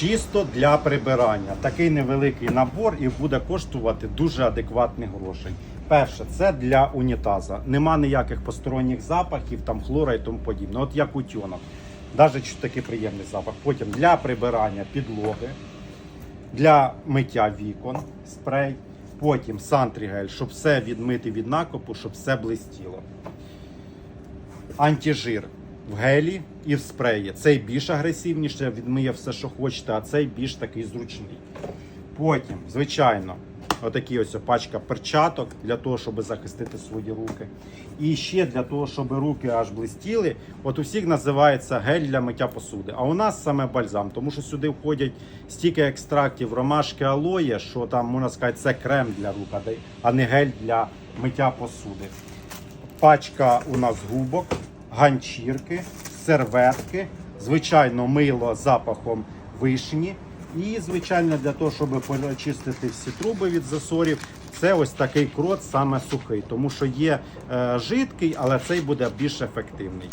Чисто для прибирання. Такий невеликий набор і буде коштувати дуже адекватних грошей. Перше, це для унітаза. Нема ніяких посторонніх запахів, там хлора і тому подібне. От як утюнок. Навіть такий приємний запах. Потім для прибирання підлоги, для миття вікон, спрей. Потім сантрігель, щоб все відмити від накопу, щоб все блистіло. Антижир в гелі і в спреї. Цей більш агресивніше, відмиє все, що хочете, а цей більш такий зручний. Потім, звичайно, отакі ось пачка перчаток для того, щоб захистити свої руки. І ще для того, щоб руки аж блистіли. От у всіх називається гель для миття посуди. А у нас саме бальзам, тому що сюди входять стільки екстрактів ромашки алоє, що там можна сказати, це крем для рук, а не гель для миття посуди. Пачка у нас губок, ганчірки, серветки, звичайно, мило з запахом вишні. І, звичайно, для того, щоб почистити всі труби від засорів, це ось такий крот, саме сухий, тому що є е, жидкий, але цей буде більш ефективний.